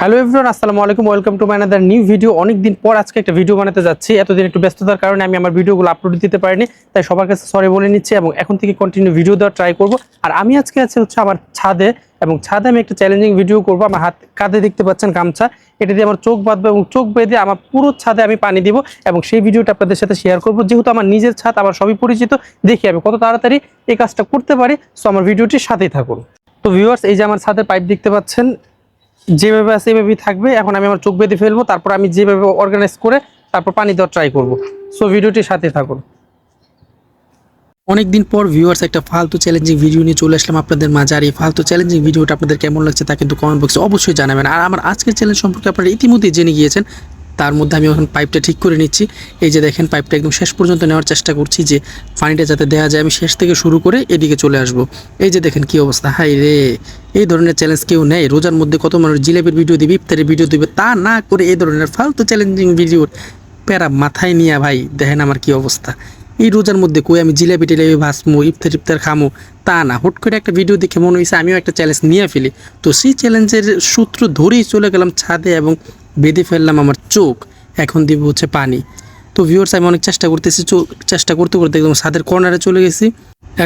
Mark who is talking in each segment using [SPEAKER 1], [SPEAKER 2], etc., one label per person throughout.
[SPEAKER 1] Hello everyone আসসালামু আলাইকুম welcome to my another new video অনেক দিন পর আজকে একটা ভিডিও বানাতে যাচ্ছি। এতদিন একটু ব্যস্ততার কারণে আমি আমার ভিডিওগুলো আপলোড দিতে পারিনি, তাই সবার কাছে সরি বলে নিচ্ছি এবং এখন থেকে কন্টিনিউ ভিডিও দেওয়ার ট্রাই করব। আর আমি আজকে আছি হচ্ছে আমার ছাদে এবং ছাদে আমি একটা চ্যালেঞ্জিং ভিডিও করব। আমার হাত কাঁধে দেখতে পাচ্ছেন গামছা, এটা দিয়ে আমার চোখ বাঁধবো এবং চোখ বেঁধে আমার পুরো ছাদে আমি পানি দিব এবং সেই ভিডিওটা আপনাদের সাথে শেয়ার করব। যেহেতু আমার নিজের ছাদ, আমার সবই পরিচিত, দেখি আমি কত তাড়াতাড়ি এই কাজটা করতে পারি। সো আমার ভিডিওটির সাথেই থাকুন। তো ভিউয়ার্স এই যে আমার ছাদের পাইপ দেখতে পাচ্ছেন যেভাবে আছে, এভাবেই থাকবে। এখন আমি আমার চোখ বেঁধে ফেলব, তারপর আমি যেভাবে অর্গানাইজ করে তারপর পানি দেওয়ার ট্রাই করব। সো ভিডিওটির সাথে থাকুন।
[SPEAKER 2] অনেকদিন পর ভিউয়ার্স একটা ফালতু চ্যালেঞ্জিং ভিডিও নিয়ে চলে আসলাম আপনাদের মাঝে। আর এই ফালতু চ্যালেঞ্জিং ভিডিওটা আপনাদের কেমন লাগছে তা কিন্তু কমেন্ট বক্সে অবশ্যই জানাবেন। আর আমার আজকের চ্যালেঞ্জ সম্পর্কে আপনারা ইতিমধ্যেই জেনে গিয়েছেন তার মধ্যে আমি এখন পাইপটা ঠিক করে নিচ্ছি। এই যে দেখেন পাইপটা একদম শেষ পর্যন্ত নেওয়ার চেষ্টা করছি যে পানিটা যাতে দেওয়া যায়। আমি শেষ থেকে শুরু করে এদিকে চলে আসব। এই যে দেখেন, কি অবস্থা? হাই রে! এই ধরনের চ্যালেঞ্জ কেউ নেয়? রোজার মধ্যে কত মানুষ জিলেবের ভিডিও দিবে, ইফতারের ভিডিও দিবে, তা না করে এই ধরনের ফালতু চ্যালেঞ্জিং ভিডিওর প্যারা মাথায় নিয়ে ভাই, দেখেন আমার কি অবস্থা। এই রোজার মধ্যে কই আমি জিলাপি টিলাপি ভাসমো ইফতার ইফতার খামো? তা না, হুট করে একটা ভিডিও দেখে মনে হয়েছে আমিও একটা চ্যালেঞ্জ নিয়ে ফেলি। তো সেই চ্যালেঞ্জের সূত্র ধরেই চলে গেলাম ছাদে এবং বেঁধে ফেললাম আমার চোখ। এখন দিব হচ্ছে পানি। তো ভিউয়ার্স আমি অনেক চেষ্টা করতেছি চেষ্টা করতে করতে একদম ছাদের কর্নারে চলে গেছি।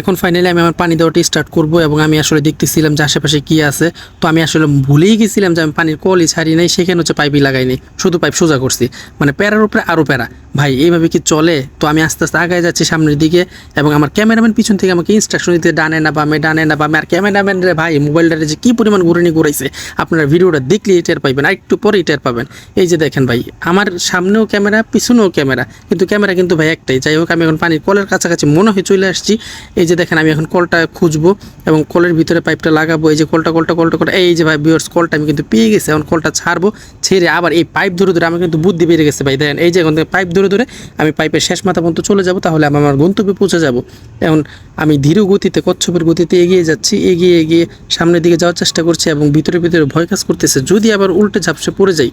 [SPEAKER 2] এখন ফাইনালি আমি আমার পানি দেওয়াটা স্টার্ট করব এবং আমি আসলে দেখতেছিলাম যে আশেপাশে কী আছে। তো আমি আসলে ভুলেই গেছিলাম যে আমি পানির কলই ছাড়ি নাই, সেখানে হচ্ছে পাইপই লাগাইনি শুধু পাইপ সোজা করছি। মানে প্যারার উপরে আরও প্যারা। ভাই, এইভাবে কি চলে? তো আমি আস্তে আস্তে আগায় যাচ্ছি সামনের দিকে এবং আমার ক্যামেরাম্যান পিছন থেকে আমাকে ইনস্ট্রাকশন দিতে, ডানে না বামে, ডানে না বামে। আর ক্যামেরাম্যান রে ভাই মোবাইলটারে যে কী পরিমাণ ঘুরে ঘুরাইছে, আপনারা ভিডিওটা দেখলেই টের পাইবেন, আর একটু পরেই টের পাবেন। এই যে দেখেন ভাই, আমার সামনেও ক্যামেরা, পিছনেও ক্যামেরা, কিন্তু ক্যামেরা কিন্তু ভাই একটাই। যাই হোক, আমি এখন পানির কলের কাছাকাছি মনে হয়ে চলে আসছি। এই যে দেখেন, আমি এখন কলটা খুঁজবো এবং কলের ভিতরে পাইপটা লাগাবো। এই যে কলটা কলটা কলটা কলটা, এই যে ভাই বিয়ার্স কলটা আমি কিন্তু পেয়ে গেছি। এখন কলটা ছাড়বো, ছেড়ে আবার এই পাইপ ধরে ধরে আমার কিন্তু বুদ্ধি বেড়ে গেছে ভাই। দেখেন, এই যে এখন পাইপ ধরে ধরে আমি পাইপের শেষ মাথা পর্যন্ত চলে যাব, তাহলে আমি আমার গন্তব্যে পৌঁছে যাব। এখন আমি ধীর গতিতে, কচ্ছপের গতিতে এগিয়ে যাচ্ছি, এগিয়ে এগিয়ে সামনের দিকে যাওয়ার চেষ্টা করছি এবং ভিতরে ভিতরে ভয় কাজ করতেছে। যদি আবার উল্টে ঝাপসে পড়ে যাই,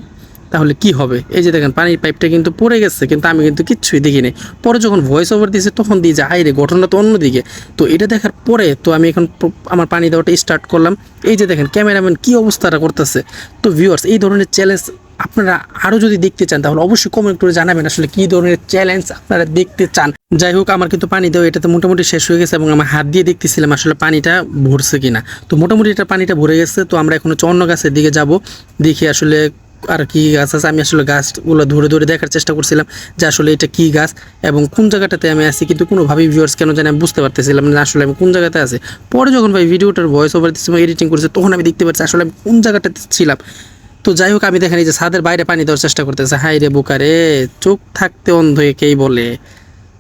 [SPEAKER 2] তাহলে কি হবে? এই যে দেখেন, পানির পাইপটা কিন্তু পড়ে গেছে, কিন্তু আমি কিন্তু কিচ্ছুই দেখিনি। পরে যখন ভয়েস ওভার দিয়েছে তখন দিয়ে যে আইরে ঘটনা তো অন্যদিকে। তো এটা দেখার পরে, তো আমি এখন আমার পানি দেওয়াটা স্টার্ট করলাম। এই যে দেখেন, ক্যামেরাম্যান কি অবস্থাটা করতেছে। তো ভিউয়ার্স এই ধরনের চ্যালেঞ্জ আপনারা আরও যদি দেখতে চান, তাহলে অবশ্যই কমেন্ট করে জানাবেন আসলে কী ধরনের চ্যালেঞ্জ আপনারা দেখতে চান। যাই হোক, আমার কিন্তু পানি দেওয়া এটা তো মোটামুটি শেষ হয়ে গেছে এবং আমার হাত দিয়ে দেখতেছিলাম আসলে পানিটা ভরছে কিনা। তো মোটামুটি এটা পানিটা ভরে গেছে, তো আমরা এখন চন্ন গাছের দিকে যাব, দেখি আসলে আর কি গাছ আছে। আমি আসলে গাছগুলো ধরে ধরে দেখার চেষ্টা করছিলাম যে আসলে এটা কি গাছ এবং কোন জায়গাটাতে আমি আছি, কিন্তু কোনোভাবেই ভিউয়ার্স কেন জানি আমি বুঝতে পারতেছিলাম না আসলে আমি কোন জায়গাতে আছি। পরে যখন ভাই ভিডিওটার ভয়েস ওভার দিচ্ছি এডিটিং করেছে, তখন আমি দেখতে পাচ্ছি আসলে আমি কোন জায়গাটাতে ছিলাম। তো যাই হোক, আমি দেখেন এই যে ছাদের বাইরে পানি দেওয়ার চেষ্টা করতেছে। হাই রে বুকারে চোখ থাকতে অন্ধ কেই বলে।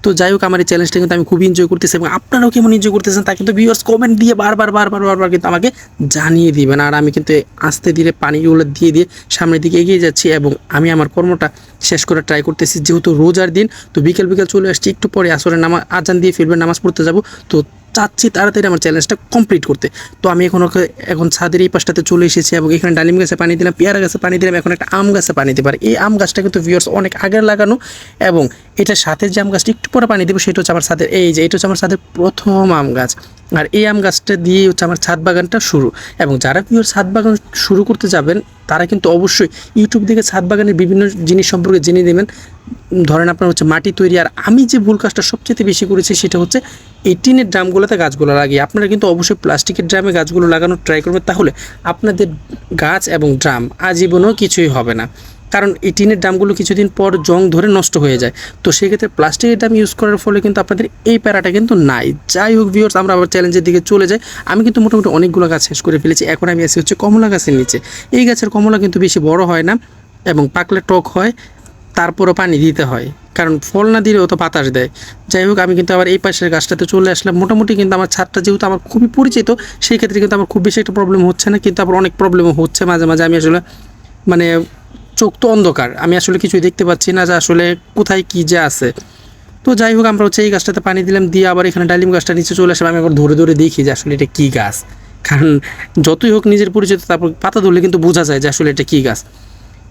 [SPEAKER 2] তো যাই হোক, আমার এই চ্যালেঞ্জটা কিন্তু আমি খুবই এনজয় করতেছি এবং আপনারাও কেমন এনজয় করতেছেন তা কিন্তু ভিউয়ার্স কমেন্ট দিয়ে বারবার বারবার বারবার কিন্তু আমাকে জানিয়ে দিবেন। আর আমি কিন্তু আস্তে ধীরে পানিগুলো দিয়ে দিয়ে সামনের দিকে এগিয়ে যাচ্ছি এবং আমি আমার কর্মটা শেষ করে ট্রাই করতেছি। যেহেতু রোজার দিন, তো বিকেল বিকেল চলে আসছি। একটু পরে আসরে নামাজ আজান দিয়ে ফিরবেন নামাজ পড়তে যাব। তো চাচ্ছি তাড়াতাড়ি আমার চ্যালেঞ্জটা কমপ্লিট করতে। তো আমি এখন ওকে, এখন ছাদের এই পাশটাতে চলে এসেছি এবং এখানে ডালিম গাছে পানি দিলাম, পেয়ারা গাছে পানি দিলাম, এখন একটা আম গাছে পানি দিতে পারি এই আম গাছটা কিন্তু ভিউয়ার্স অনেক আগের লাগানো এবং এটার সাথে যে আম গাছটা একটু পরে পানি দেবো, সেটা হচ্ছে আমার ছাদের, এই যে, এটা হচ্ছে আমার ছাদের প্রথম আম গাছ। আর এই আম গাছটা দিয়ে হচ্ছে আমার ছাদ বাগানটা শুরু। এবং যারা ভিউয়ার ছাদ বাগান শুরু করতে যাবেন, তারা কিন্তু অবশ্যই ইউটিউব থেকে ছাদ বাগানের বিভিন্ন জিনিস সম্পর্কে জেনে নেবেন। ধরেন আপনার হচ্ছে মাটি তৈরি, আর আমি যে ভুল কাজটা সবচেয়ে বেশি করেছি সেটা হচ্ছে এই টিনের ড্রামগুলোতে গাছগুলো লাগিয়ে আপনারা কিন্তু অবশ্যই প্লাস্টিকের ড্রামে গাছগুলো লাগানোর ট্রাই করবেন, তাহলে আপনাদের গাছ এবং ড্রাম আজীবনও কিছুই হবে না। কারণ এই টিনের ড্রামগুলো কিছুদিন পর জং ধরে নষ্ট হয়ে যায়। তো সেক্ষেত্রে প্লাস্টিকের ড্রাম ইউজ করার ফলে কিন্তু আপনাদের এই প্যারাটা কিন্তু নাই। যাই হোক ভিউয়ার্স আমরা আবার চ্যালেঞ্জের দিকে চলে যাই। আমি কিন্তু মোটামুটি অনেকগুলো গাছ শেষ করে ফেলেছি। এখন আমি আসি হচ্ছে কমলা গাছের নিচে। এই গাছের কমলা কিন্তু বেশি বড় হয় না এবং পাকলে টক হয়, তারপরও পানি দিতে হয়। কারণ ফল না দিলেও তো বাতাস দেয়। যাই হোক, আমি কিন্তু আবার এই পাশের গাছটাতে চলে আসলাম। মোটামুটি কিন্তু আমার ছাদটা যেহেতু আমার খুবই পরিচিত, সেই ক্ষেত্রে কিন্তু আমার খুব বেশি একটা প্রবলেম হচ্ছে না। কিন্তু আবার অনেক প্রবলেমও হচ্ছে মাঝে মাঝে। আমি আসলে মানে চোখ তো অন্ধকার। আমি আসলে কিছুই দেখতে পাচ্ছি না যে আসলে কোথায় কী যে আছে। তো যাই হোক, আমরা হচ্ছে এই গাছটাতে পানি দিলাম, দিয়ে আবার এখানে ডালিম গাছটা নিচে চলে আসলাম। আমি আবার ধরে ধরে দেখি যে আসলে এটা কী গাছ। কারণ যতই হোক নিজের পরিচিত, তারপর পাতা ধরলে কিন্তু বোঝা যায় যে আসলে এটা কী গাছ।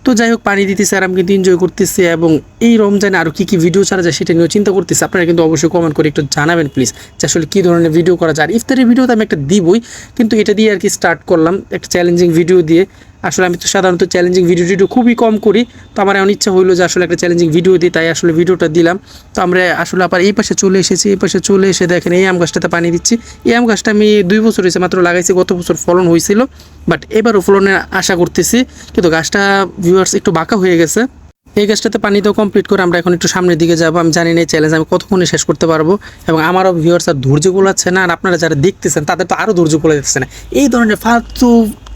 [SPEAKER 2] তো যাই হোক, পানি দিতেছে আর আমি কিন্তু এনজয় করতেছি এবং এই রমজানে আরও কী কী ভিডিও ছাড়া যায় সেটা নিয়েও চিন্তা করতেছি। আপনারা কিন্তু অবশ্যই কমেন্ট করে একটু জানাবেন প্লিজ যে আসলে কী ধরনের ভিডিও করা যায়। আর ইফতারের ভিডিও তো আমি একটা দিবই, কিন্তু এটা দিয়ে আর কি স্টার্ট করলাম একটা চ্যালেঞ্জিং ভিডিও দিয়ে। আসলে আমি তো সাধারণত চ্যালেঞ্জিং ভিডিও টিডিও খুবই কম করি। তো আমার এমন ইচ্ছা হইল যে আসলে একটা চ্যালেঞ্জিং ভিডিও দিই, তাই আসলে ভিডিওটা দিলাম। তো আমরা আসলে আবার এই পাশে চলে এসেছি, এই পাশে চলে এসে দেখেন এই আম গাছটাতে পানি দিচ্ছি। এই আম গাছটা আমি দুই বছর হয়েছে মাত্র লাগাইছি, গত বছর ফলন হয়েছিল। বাট এবারও ফলনের আশা করতেছি, কিন্তু গাছটা ভিউয়ার্স একটু বাঁকা হয়ে গেছে। এই গাছটাতে পানি তো কমপ্লিট করে আমরা এখন একটু সামনের দিকে যাব। আমি জানি না এই চ্যালেঞ্জ আমি কতক্ষণে শেষ করতে পারব। এবং আমারও ভিউয়ার্স আর ধৈর্য গোলাচ্ছে না। আর আপনারা যারা দেখতেছেন, তাদের তো আরও ধৈর্য গোলা দিতেছে না। এই ধরনের ফালতু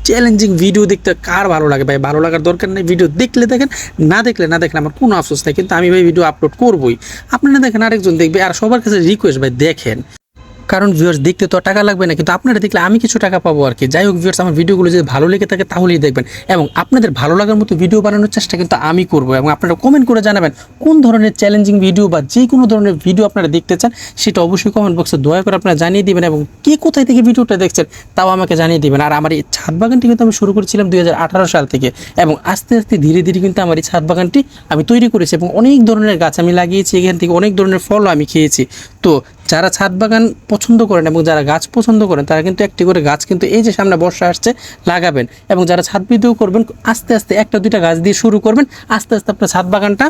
[SPEAKER 2] চ্যালেঞ্জিং ভিডিও দেখতে কার ভালো লাগে ভাই? ভালো লাগার দরকার নেই। ভিডিও দেখলে দেখেন, না দেখলে না দেখেন আমার কোনো আফসোস নেই। কিন্তু আমি ভাই ভিডিও আপলোড করবোই। আপনারা দেখেন আরেকজন দেখবে, আর সবার কাছে রিকোয়েস্ট ভাই দেখেন। কারণ ভিউয়ার্স দেখতে তো টাকা লাগবে না, কিন্তু আপনারা দেখলে আমি কিছু টাকা পাবো আর কি। যাই হোক ভিউয়ার্স আমার ভিডিওগুলো যদি ভালো লেগে থাকে তাহলেই দেখবেন। এবং আপনাদের ভালো লাগার মতো ভিডিও বানানোর চেষ্টা কিন্তু আমি করব এবং আপনারা কমেন্ট করে জানাবেন কোন ধরনের চ্যালেঞ্জিং ভিডিও বা যে কোনো ধরনের ভিডিও আপনারা দেখতে চান, সেটা অবশ্যই কমেন্ট বক্সে দয়া করে আপনারা জানিয়ে দিবেন এবং কে কোথায় থেকে ভিডিওটা দেখছেন তাও আমাকে জানিয়ে দিবেন। আর আমার এই ছাদ বাগানটি কিন্তু আমি শুরু করেছিলাম দুই হাজার আঠারো সাল থেকে এবং আস্তে আস্তে ধীরে ধীরে কিন্তু আমার এই ছাদ বাগানটি আমি তৈরি করেছি এবং অনেক ধরনের গাছ আমি লাগিয়েছি, এখান থেকে অনেক ধরনের ফলও আমি খেয়েছি। তো যারা ছাদ বাগান পছন্দ করেন এবং যারা গাছ পছন্দ করেন, তারা কিন্তু একটি করে গাছ কিন্তু এই যে সামনে বর্ষা আসছে লাগাবেন। এবং যারা ছাদ করবেন, আস্তে আস্তে একটা দুইটা গাছ দিয়ে শুরু করবেন, আস্তে আস্তে আপনার ছাদ বাগানটা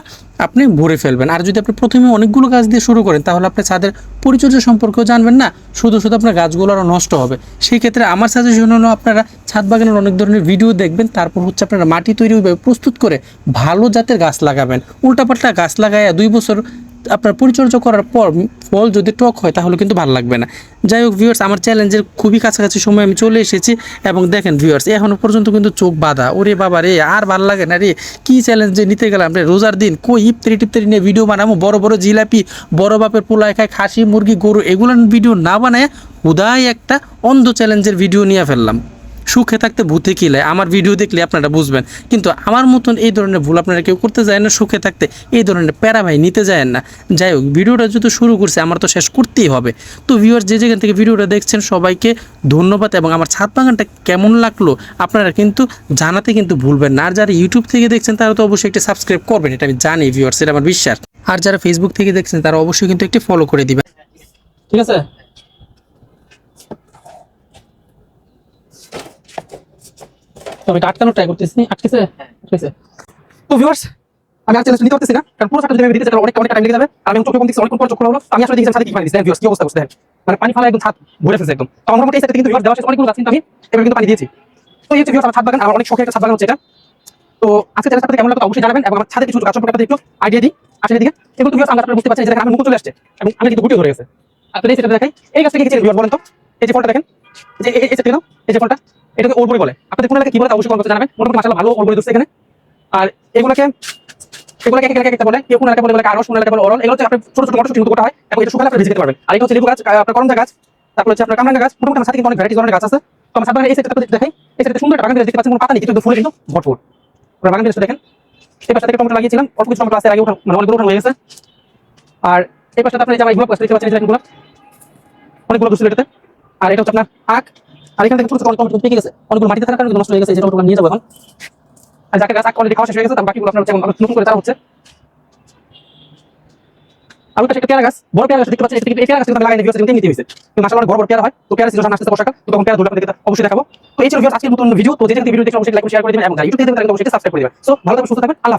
[SPEAKER 2] আপনি ভরে ফেলবেন। আর যদি আপনি প্রথমে অনেকগুলো গাছ দিয়ে শুরু করেন, তাহলে আপনি ছাদের পরিচর্যা সম্পর্কেও জানবেন না, শুধু শুধু আপনার গাছগুলো আরও নষ্ট হবে। সেই ক্ষেত্রে আমার সাজেশন হলো আপনারা ছাদ বাগানের অনেক ধরনের ভিডিও দেখবেন, তারপর হচ্ছে আপনারা মাটি তৈরি প্রস্তুত করে ভালো জাতের গাছ লাগাবেন। উল্টাপাল্টা গাছ লাগায় দুই বছর আপনার পরিচর্যা করার পর ফল যদি টক হয়, তাহলে কিন্তু ভালো লাগবে না। যাই হোক ভিউয়ার্স আমার চ্যালেঞ্জের খুবই কাছাকাছি সময় আমি চলে এসেছি এবং দেখেন ভিউয়ার্স এখনও পর্যন্ত কিন্তু চোখ বাঁধা। ওরে বাবা রে, আর ভালো লাগে না রে। কী চ্যালেঞ্জ নিতে গেলাম রে, রোজার দিন কই ইফতারি টিফতারি নিয়ে ভিডিও বানাবো? বড় বড় জিলাপি, বড় বাপের পোলায় খায় খাসি, মুরগি, গরু, এগুলো ভিডিও না বানায় হুদাই একটা অন্ধ চ্যালেঞ্জের ভিডিও নিয়ে ফেললাম। সুখে থাকতে ভূতে কিলায় আমার ভিডিও দেখলে আপনারা বুঝবেন। কিন্তু আমার মতন এই ধরনের ভুল আপনারা কেউ করতে যায় না, সুখে থাকতে এই ধরনের প্যারা ভাই নিতে যায় না। যাই হোক, ভিডিওটা যেহেতু শুরু করছে, আমার তো শেষ করতেই হবে। তো ভিউয়ার যে যেখান থেকে ভিডিওটা দেখছেন, সবাইকে ধন্যবাদ এবং আমার ছাদ বাগানটা কেমন লাগল আপনারা কিন্তু জানাতে কিন্তু ভুলবেন না। আর যারা ইউটিউব থেকে দেখছেন, তারা তো অবশ্যই একটি সাবস্ক্রাইব করবেন, এটা আমি জানি ভিউয়ার্স এটা আমার বিশ্বাস। আর যারা ফেসবুক থেকে দেখছেন, তারা অবশ্যই কিন্তু একটি ফলো করে দিবেন।
[SPEAKER 1] ঠিক আছে? আমি এটা আটকানোর ট্রাই করতেছি? আটকেছে? আটকেছে। তো ভিউয়ার্স আমি আর চ্যালেঞ্জ নিতে পারতেছি না, কারণ পুরো যদি দিতে অনেক অনেক টাইম লেগে যাবে। আমি চোখে কম দিচ্ছি অনেক চোখ আমি আসলে দেখেছি কি পানি দিচ্ছি কি অবস্থা করছে মানে পানি ফালা একদম ছাদ ভরে ফেলছে একদম। তো আমার মোটামুটি এই কিন্তু ভিউয়ার্স দেওয়া শেষ অনেকগুলো গাছ কিন্তু আমি এবার কিন্তু পানি দিয়েছি। তো এই হচ্ছে ভিউয়ার্স আমার ছাদ বাগান, আমার অনেক শখের একটা ছাদ বাগান হচ্ছে এটা। তো আজকে চ্যালেঞ্জটা কেমন লাগল অবশ্যই জানাবেন, এবং আমার ছাদে কিছু গাছ সম্পর্কে আপনাদের একটু আইডিয়া দিই। আসলে দিকে এগুলো ভিউয়ার্স আমরা বুঝতে পারছি যে দেখেন আমি মুখ চলে আসছে, এবং আমি কিন্তু গুটিও ধরে গেছে। এই সেটা দেখাই। এই গাছটা কি ভিউয়ার্স বলেন তো? এই যে ফলটা দেখেন। যে এই সেটা এই যে ফলটা। এটাকে ওলবরি বলে। আপনাদের কোন এলাকায় কি বলে অবশ্যই কমেন্ট জানাবেন। মোটামুটি মাশাআল্লাহ ভালো ওলবরি দিচ্ছে এখানে। আর এগুলোকে এগুলোকে বলে ছোট ছোট আর তারপর দেখাই সুন্দর দেখতে ভরপুর। লাগিয়েছিলাম। অল্প কিছু মানে আর এই এটাতে আর এটা হচ্ছে আপনার আর এখান থেকে ছোট ছোট টমেটো পেকে গেছে। অনেকগুলো মাটিতে থাকার কারণে নষ্ট হয়ে গেছে টমেটো নিয়ে যাব এখন। আর যাকে গাছ অলরেডি খাওয়া শেষ হয়ে গেছে বাকিগুলো আপনার হচ্ছে নতুন করে তারা হচ্ছে। কিন্তু হয় এই আল্লাহ